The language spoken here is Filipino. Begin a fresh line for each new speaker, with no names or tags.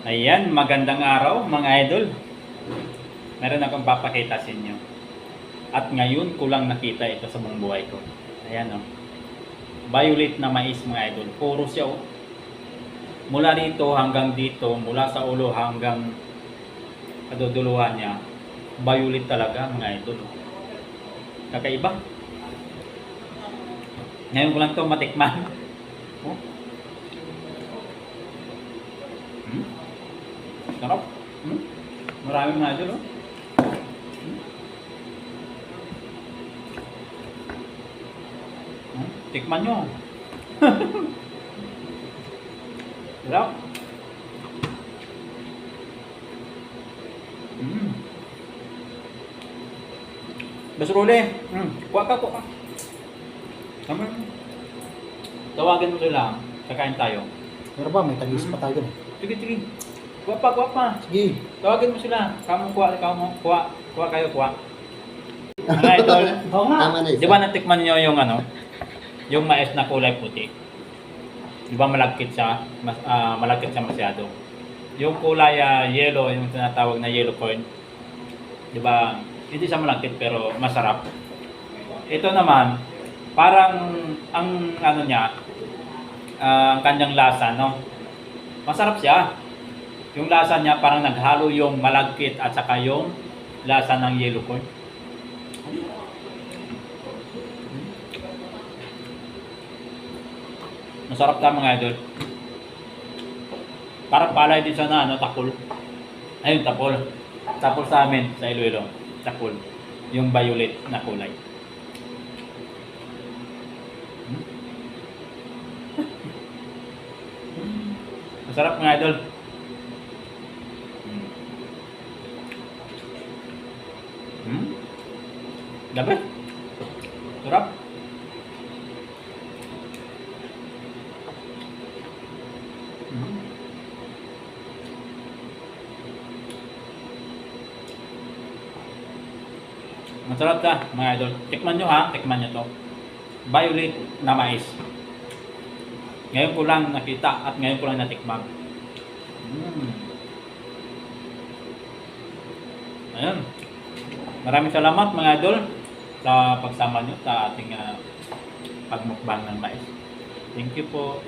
Ayan, magandang araw mga idol. Meron akong papakita sa inyo. At ngayon ko lang nakita ito sa buong buhay ko. Ayan o. Oh. Violet na mais mga idol. Puro siya oh. Mula dito hanggang dito, mula sa ulo hanggang kaduduluhan niya. Violet talaga mga idol. Kakaiba. Ngayon ko lang ito matikman. Oh. Hmm? Sarap. Hmm? Maraming mga idol, oh. Hmm? Hmm? Tikman nyo. Sarap. Hmm. Basrole. Hmm. Kuha ka, kuha ka. Tama. Tawagan mo sila. Kakain tayo.
Pero ba, may tagis pa tayo dun.
Sige, sige. Kuha pa, kuha pa.
Sige.
Tawagin mo sila. Kamu kuha, kamu kuha. Kuha kayo, kuha. Mga idol.
Oo nga.
Tama na isa.
Di ba natikman niyo yung ano? Yung mais na kulay puti. Di ba malagkit siya? Mas, ah, malagkit siya masyado. Yung kulay ah, yellow, yung tinatawag na yellow corn. Di ba? Hindi siya malagkit pero masarap. Ito naman, parang ang ano niya, ah, ang kanyang lasa, no? Masarap siya. Yung lasa niya parang naghalo yung malagkit at saka yung lasa ng yellow corn. Masarap ka mga idol. Parang palay din siya na ano, takol. Ayun, tapol. Tapol sa amin, sa Iloilo. Takol. Yung violet na kulay. Hmm? Masarap mga idol. Hmm. Hmm? Dapat? Sarap? Hmm. Masarap ka, mga idol. Tikman nyo ha, tikman nyo to. Violet na mais. Ngayon ko lang nakita at ngayon ko lang natikman. Mm. Ayun. Maraming salamat mga idol sa pagsama nyo sa ating ah, pagmukbang ng mais. Thank you po.